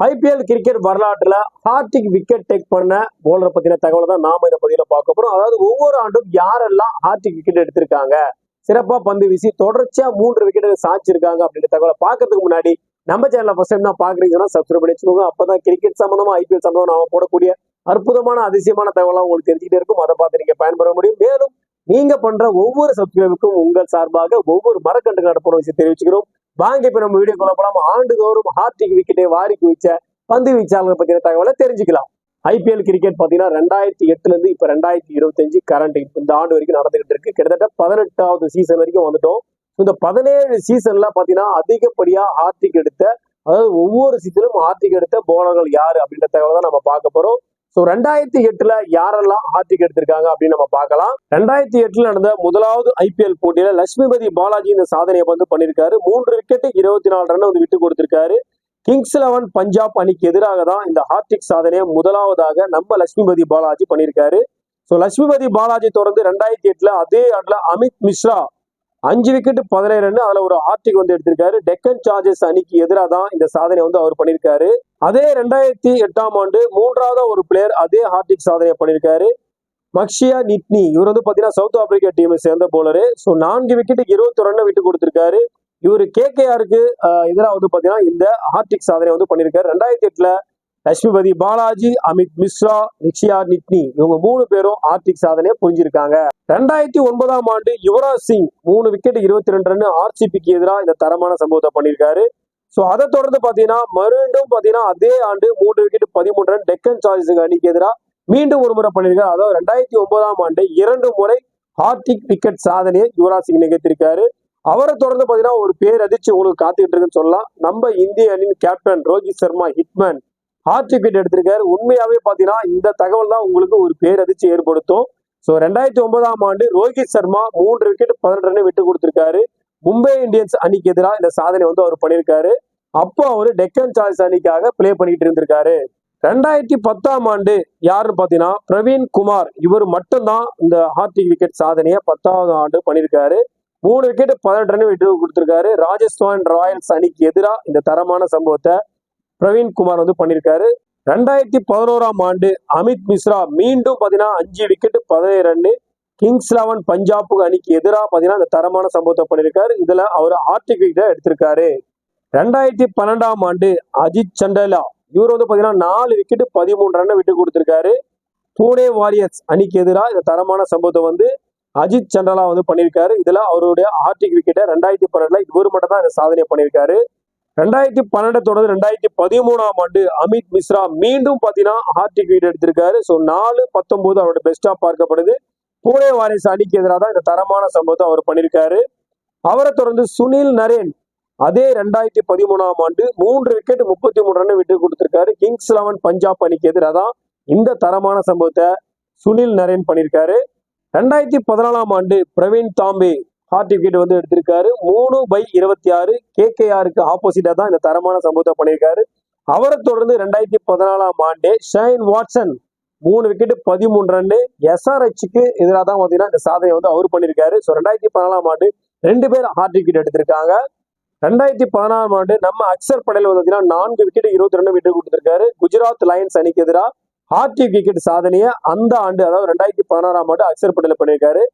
IPL cricket வரலாற்றில் Hardik wicket take பண்ண போலரை பத்தின தகவலை தான் நாம இதை பகுதியில் பார்க்க போறோம். அதாவது ஒவ்வொரு ஆண்டும் யாரெல்லாம் ஹார்டிக் விக்கெட் எடுத்திருக்காங்க? சிறப்பா பந்து வீசி தொடர்ச்சியா மூன்று விக்கெட் சாச்சிருக்காங்க அப்படின்ற தகவலை பார்க்கறதுக்கு முன்னாடி நம்ம சேனலில் ஃபர்ஸ்ட் டைம் தான் பார்க்குறீங்கன்னா சப்ஸ்கிரைப் பண்ணி வச்சுக்கோங்க. அப்பதான் கிரிக்கெட் சம்பந்தமா ஐபிஎல் சம்பந்தமா நாம போடக்கூடிய அற்புதமான அதிசயமான தகவலாக உங்களுக்கு தெரிஞ்சுக்கிட்டே இருக்கும். அதை பார்த்து நீங்க பயன்பெற முடியும். மேலும் நீங்க பண்ற ஒவ்வொரு சப்ஸ்கிரைபுக்கும் உங்கள் சார்பாக ஒவ்வொரு மரக்கன்று நடப்பணும் விஷயம் தெரிவிச்சுக்கிறோம். வாங்க இப்ப நம்ம வீடியோ கொள்ள போலாம். ஆண்டுதோறும் ஹார்டிக் விக்கெட்டை வாரிக்கு வச்ச பந்து வீச்சாளர்கள் பத்தின தகவலை தெரிஞ்சுக்கலாம். ஐபிஎல் கிரிக்கெட் பாத்தீங்கன்னா ரெண்டாயிரத்தி எட்டுல இருந்து இப்ப ரெண்டாயிரத்தி இருபத்தஞ்சு கரண்ட் இந்த ஆண்டு வரைக்கும் நடந்துகிட்டு இருக்கு. கிட்டத்தட்ட பதினெட்டாவது சீசன் வரைக்கும் வந்துட்டோம். இந்த பதினேழு சீசன்ல பாத்தீங்கன்னா அதிகப்படியா ஹார்டிக் எடுத்த அதாவது ஒவ்வொரு சீசனும் ஹார்திக் எடுத்த போலர்கள் யாரு அப்படின்ற தகவலை தான் நம்ம பார்க்க போறோம். ஸோ ரெண்டாயிரத்தி எட்டுல யாரெல்லாம் ஹார்டிக் எடுத்திருக்காங்க அப்படின்னு நம்ம பார்க்கலாம். ரெண்டாயிரத்தி எட்டுல நடந்த முதலாவது ஐபிஎல் போட்டியில லட்சுமிபதி பாலாஜி இந்த சாதனையை வந்து பண்ணியிருக்காரு மூன்று விக்கெட்டு இருபத்தி நாலு ரன் வந்து விட்டு கொடுத்திருக்காரு. கிங்ஸ் லெவன் பஞ்சாப் அணிக்கு எதிராக தான் இந்த ஹார்டிக் சாதனையை முதலாவதாக நம்ம லட்சுமிபதி பாலாஜி பண்ணியிருக்காரு ஸோ லட்சுமிபதி பாலாஜி தொடர்ந்து ரெண்டாயிரத்தி எட்டுல அதே ஆண்டுல அமித் மிஸ்ரா அஞ்சு விக்கெட் பதினேழு ரன் அதுல ஒரு ஹார்டிக் வந்து எடுத்திருக்காரு. டெக்கன் சார்ஜஸ் அணிக்கு எதிராக தான் இந்த சாதனை வந்து அவர் பண்ணியிருக்காரு அதே ரெண்டாயிரத்தி எட்டாம் ஆண்டு மூன்றாவது ஒரு பிளேயர் அதே ஹார்டிக் சாதனையை பண்ணியிருக்காரு. மக்ஷியா நிட்னி. இவர் வந்து பார்த்தீங்கன்னா சவுத் ஆப்பிரிக்கா டீமை சேர்ந்த போலரு ஸோ நான்கு விக்கெட்டுக்கு இருபத்தி ரன்னை விட்டு கொடுத்துருக்காரு. இவர் கேகேஆருக்கு எதிராக வந்து பார்த்தீங்கன்னா இந்த ஹார்டிக் சாதனை வந்து பண்ணியிருக்காரு. ரெண்டாயிரத்தி எட்டில் லட்சுமிபதி பாலாஜி அமித் மிஸ்ரா நிக்ஷியா நிட்னி இவங்க மூணு பேரும் ஆர்டிக் சாதனையை புரிஞ்சிருக்காங்க. ரெண்டாயிரத்தி ஒன்பதாம் ஆண்டு யுவராஜ் சிங் மூணு விக்கெட் இருபத்தி ரெண்டு ரன் ஆர்சிபிக்கு எதிராக இந்த தரமான சம்பவத்தை பண்ணியிருக்காரு. ஸோ அதை தொடர்ந்து பார்த்தீங்கன்னா மறுபடியும் பார்த்தீங்கன்னா அதே ஆண்டு மூன்று விக்கெட் பதிமூன்று ரன் டெக்கன் சார்ஜஸுக்கு அணிக்கு எதிராக மீண்டும் ஒரு முறை பண்ணியிருக்காரு. அதாவது ரெண்டாயிரத்தி ஒன்பதாம் ஆண்டு இரண்டு முறை ஹார்டிக் விக்கெட் சாதனையை யுவராஜ் சிங் நிகழ்த்திருக்காரு அவரை தொடர்ந்து பார்த்தீங்கன்னா ஒரு பேர் அதிர்ச்சி உங்களுக்கு காத்துக்கிட்டு இருக்குன்னு சொல்லலாம். நம்ம இந்திய அணியின் captain Rohit Sharma hitman hat wicket எடுத்திருக்காரு. உண்மையாவே பார்த்தீங்கன்னா இந்த தகவல் தான் உங்களுக்கு ஒரு பேர் அதிர்ச்சி ஏற்படுத்தும். ஸோ ரெண்டாயிரத்தி ஒன்பதாம் ஆண்டு ரோஹித் சர்மா மூன்று விக்கெட் பதினெட்டு ரன் விட்டு கொடுத்திருக்காரு. மும்பை இந்தியன்ஸ் அணிக்கு எதிராக இந்த சாதனை வந்து அவர் பண்ணியிருக்காரு. அப்போ அவர் டெக்கன் சார்ஜ் அணிக்காக பிளே பண்ணிட்டு இருந்திருக்காரு. ரெண்டாயிரத்தி பத்தாம் ஆண்டு யாருன்னு பார்த்தீங்கன்னா பிரவீன் குமார். இவர் மட்டும்தான் இந்த ஹார்டிக் விக்கெட் சாதனையை பத்தாவது ஆண்டு பண்ணியிருக்காரு. மூணு விக்கெட் பதினெட்டு ரன் விட்டு கொடுத்துருக்காரு. ராஜஸ்தான் ராயல்ஸ் அணிக்கு எதிராக இந்த தரமான சம்பவத்தை பிரவீன் குமார் வந்து பண்ணியிருக்காரு. ரெண்டாயிரத்தி பதினோராம் ஆண்டு அமித் மிஸ்ரா மீண்டும் பார்த்தீங்கன்னா அஞ்சு விக்கெட் பதினேழு ரன்னு கிங்ஸ் லெவன் பஞ்சாபுக்கு அணிக்கு எதிராக பார்த்தீங்கன்னா இந்த தரமான சம்பவத்தை பண்ணியிருக்காரு. இதுல அவர் ஆர்டிக் எடுத்திருக்காரு. ரெண்டாயிரத்தி பன்னெண்டாம் ஆண்டு அஜித் சண்டேலா இவர் வந்து பார்த்தீங்கன்னா நாலு விக்கெட்டு பதிமூணு ரன்னை விட்டு கொடுத்திருக்காரு. பூனே வாரியர்ஸ் அணிக்கு எதிராக இந்த தரமான சம்பவத்தை வந்து அஜித் சண்டலா வந்து பண்ணியிருக்காரு. இதுல அவருடைய ஆர்டிக் விக்கெட்டை ரெண்டாயிரத்தி பன்னெண்டுல இவர் மட்டும் தான் இந்த சாதனை பண்ணியிருக்காரு. ரெண்டாயிரத்தி பன்னெண்டு தொடர்ந்து ரெண்டாயிரத்தி பதிமூணாம் ஆண்டு அமித் மிஸ்ரா மீண்டும் பார்த்தீங்கன்னா ஹார்டிக் விக்கெட் எடுத்திருக்காரு. ஸோ நாலு பத்தொன்பது அவரோட பெஸ்ட்டாக பார்க்கப்படுது. பூனே வாரிசு அணிக்கு எதிராக தான் இந்த தரமான சம்பவத்தை அவர் பண்ணியிருக்காரு. அவரை தொடர்ந்து சுனில் நரேன் அதே ரெண்டாயிரத்தி பதிமூணாம் ஆண்டு மூன்று விக்கெட் முப்பத்தி மூணு ரன் விட்டு கொடுத்திருக்காரு. கிங்ஸ் லெவன் பஞ்சாப் அணிக்கு எதிராக தான் இந்த தரமான சம்பவத்தை சுனில் நரேன் பண்ணியிருக்காரு. ரெண்டாயிரத்தி பதினாலாம் ஆண்டு பிரவீன் தாம்பே ஹார்ட் விக்கெட் வந்து எடுத்திருக்காரு. மூணு பை இருபத்தி ஆறு கேகேஆருக்கு ஆப்போசிட்டா தான் இந்த தரமான சம்பவத்தை பண்ணியிருக்காரு. அவரை தொடர்ந்து ரெண்டாயிரத்தி பதினாலாம் ஆண்டு ஷைன் வாட்சன் மூணு விக்கெட்டு பதிமூணு ரன்னு எஸ்ஆர்ஹெச்சுக்கு எதிராக தான் பார்த்தீங்கன்னா இந்த சாதனை வந்து அவர் பண்ணியிருக்காரு. ஸோ ரெண்டாயிரத்தி பதினாலாம் ஆண்டு ரெண்டு பேர் ஹார்ட் விக்கெட் எடுத்திருக்காங்க. ரெண்டாயிரத்தி பதினாறாம் ஆண்டு நம்ம அக்சர் படையில் வந்து பார்த்தீங்கன்னா நான்கு விக்கெட் இருபத்தி ரெண்டு விட்டு கொடுத்துருக்காரு. குஜராத் லைன்ஸ் அணிக்கு எதிராக ஹார்டிக் விக்கெட் சாதனையை அந்த ஆண்டு அதாவது ரெண்டாயிரத்தி பதினாறாம் ஆண்டு அக்சர் படையில் பண்ணியிருக்காரு.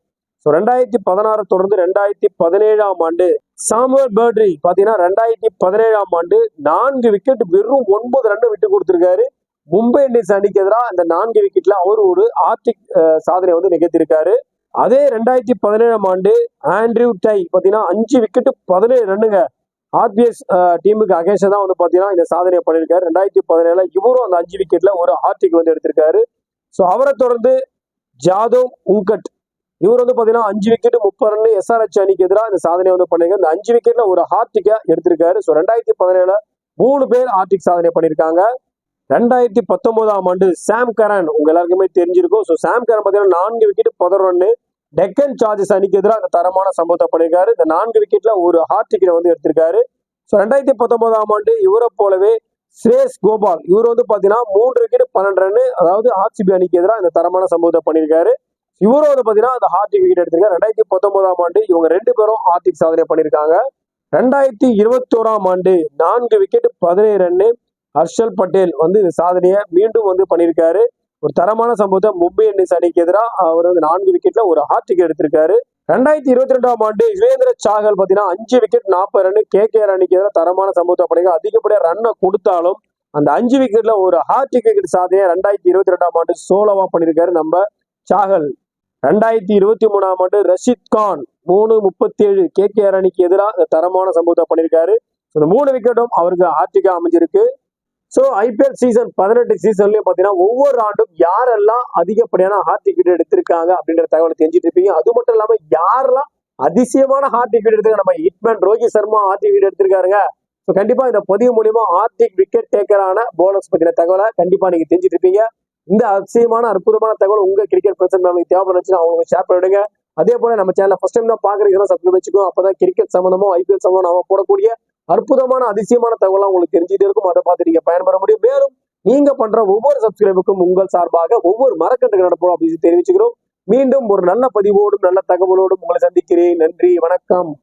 ஸோ ரெண்டாயிரத்தி பதினாறு தொடர்ந்து ரெண்டாயிரத்தி பதினேழாம் ஆண்டு சாமுவல் பேர்ட்ரி பார்த்தீங்கன்னா ரெண்டாயிரத்தி பதினேழாம் ஆண்டு நான்கு விக்கெட் வெறும் ஒன்பது ரன் விட்டு கொடுத்துருக்காரு. மும்பை இந்தியன்ஸ் அணிக்கு எதிராக அந்த நான்கு விக்கெட்ல அவர் ஒரு ஆர்டிக் சாதனை வந்து நிகழ்த்திருக்காரு அதே ரெண்டாயிரத்தி பதினேழாம் ஆண்டு ஆண்ட்ரியூ டை பாத்தீங்கன்னா அஞ்சு விக்கெட்டு பதினேழு ரன்னுங்க. ஆர்பிஎஸ் டீமுக்கு அகேஷ தான் வந்து பாத்தீங்கன்னா இந்த சாதனையை பண்ணியிருக்காரு. ரெண்டாயிரத்தி பதினேழுல இவரும் அந்த அஞ்சு விக்கெட்ல ஒரு ஆர்டிக் வந்து எடுத்திருக்காரு. ஸோ அவரை தொடர்ந்து ஜாதவ் உங்கட் இவர் வந்து பார்த்தீங்கன்னா அஞ்சு விக்கெட் முப்பது ரன் எஸ்ஆர்ஹெச் அணிக்கு எதிராக இந்த சாதனை வந்து பண்ணிருக்காரு இந்த அஞ்சு விக்கெட்ல ஒரு ஹார்டிக்கா எடுத்திருக்காரு. ஸோ ரெண்டாயிரத்தி பதினேழுல மூணு பேர் ஹார்டிக் சாதனை பண்ணியிருக்காங்க. ரெண்டாயிரத்தி பத்தொன்பதாம் ஆண்டு சாம் கரன் உங்க எல்லாருக்குமே தெரிஞ்சிருக்கும். ஸோ சாம் கரன் பார்த்தீங்கன்னா நான்கு விக்கெட் பதினொரு ரன்னு டெக்கன் சார்ஜஸ் அணிக்கு எதிராக அந்த தரமான சம்பவத்தை பண்ணியிருக்காரு. இந்த நான்கு விக்கெட்ல ஒரு ஹார்டிக்கை வந்து எடுத்திருக்காரு. ஸோ ரெண்டாயிரத்தி பத்தொன்பதாம் ஆண்டு இவரை போலவே ஸ்ரேஷ் கோபால் இவர் வந்து பார்த்தீங்கன்னா மூன்று விக்கெட் பன்னெண்டு ரன்னு அதாவது ஆர்சிபி அணிக்கு எதிராக இந்த தரமான சம்பவத்தை பண்ணியிருக்காரு. இவரும் வந்து பாத்தீங்கன்னா அந்த ஹார்டிக் விக்கெட் எடுத்திருக்காரு. ரெண்டாயிரத்தி பத்தொன்பதாம் ஆண்டு இவங்க ரெண்டு பேரும் ஹார்டிக் சாதனை பண்ணியிருக்காங்க. ரெண்டாயிரத்தி இருபத்தோராம் ஆண்டு நான்கு விக்கெட் பதினேழு ரன்னு ஹர்ஷல் பட்டேல் வந்து இந்த சாதனையை மீண்டும் வந்து பண்ணியிருக்காரு. ஒரு தரமான சம்பவத்தை மும்பை இந்தியன்ஸ் அணிக்கு எதிராக அவர் வந்து நான்கு விக்கெட்ல ஒரு ஹார்டிக் எடுத்திருக்காரு. ரெண்டாயிரத்தி இருபத்தி ரெண்டாம் ஆண்டு யுவேந்திர சாகல் பார்த்தீங்கன்னா அஞ்சு விக்கெட் நாற்பது ரன் கே கே அணிக்கு எதிராக தரமான சம்பவத்தை பண்ணிங்க அதிகப்படியாக ரன்னை கொடுத்தாலும் அந்த அஞ்சு விக்கெட்ல ஒரு ஹார்டிக் விக்கெட் சாதனையை ரெண்டாயிரத்தி இருபத்தி ரெண்டாம் ஆண்டு சோலவா பண்ணியிருக்காரு நம்ம சாகல். ரெண்டாயிரத்தி இருபத்தி மூணாம் ஆண்டு ரஷித் கான் மூணு முப்பத்தி ஏழு கே கே அணிக்கு எதிராக தரமான சம்பவத்தை பண்ணியிருக்காரு. இந்த மூணு விக்கெட்டும் அவருக்கு ஹார்டிக்கா அமைஞ்சிருக்கு. ஸோ ஐபிஎல் சீசன் பதினெட்டு சீசன்லயும் பாத்தீங்கன்னா ஒவ்வொரு ஆண்டும் யாரெல்லாம் அதிகப்படியான ஹார்ட் டிக்கெட் எடுத்திருக்காங்க அப்படின்ற தகவலை தெரிஞ்சுட்டு இருப்பீங்க. அது மட்டும் இல்லாம யாரெல்லாம் அதிசயமான ஹார்ட் டிக்கெட் எடுத்திருக்காங்க? நம்ம ஹிட்மேன் ரோஹித் சர்மா ஹார்ட் டிக்கெட் எடுத்திருக்காருங்க. ஸோ கண்டிப்பா இந்த பதிவு மூலியமா ஹார்டிக் விக்கெட் டேக்கரான போனஸ் பத்தின தகவலை கண்டிப்பா நீங்க தெரிஞ்சுட்டு இருப்பீங்க. இந்த அதிசயமான அற்புதமான தகவல் உங்க கிரிக்கெட் பிரச்சனை உங்களுக்கு தேவைப்படுச்சுன்னா அவங்களுக்கு ஷேர் பண்ணிவிடுங்க அதே போல நம்ம சேனல் ஃபர்ஸ்ட் டைம் தான் பாக்குறீங்கன்னா சப்ஸ்கிரைப் வச்சுக்கோ அப்பதான் கிரிக்கெட் சம்பந்தமும் ஐபிஎல் சம்பந்தம் நாம போடக்கூடிய அற்புதமான அதிசயமான தகவலாம் உங்களுக்கு தெரிஞ்சுட்டே இருக்கும். அதை பார்த்து நீங்க பயன்பெற முடியும். மேலும் நீங்க பண்ற ஒவ்வொரு சப்ஸ்கிரைபுக்கும் உங்கள் சார்பாக ஒவ்வொரு மரக்கன்று நடப்போம் அப்படின்னு தெரிவிச்சுக்கிறோம். மீண்டும் ஒரு நல்ல பதிவோடும் நல்ல தகவலோடும் உங்களை சந்திக்கிறேன். நன்றி வணக்கம்.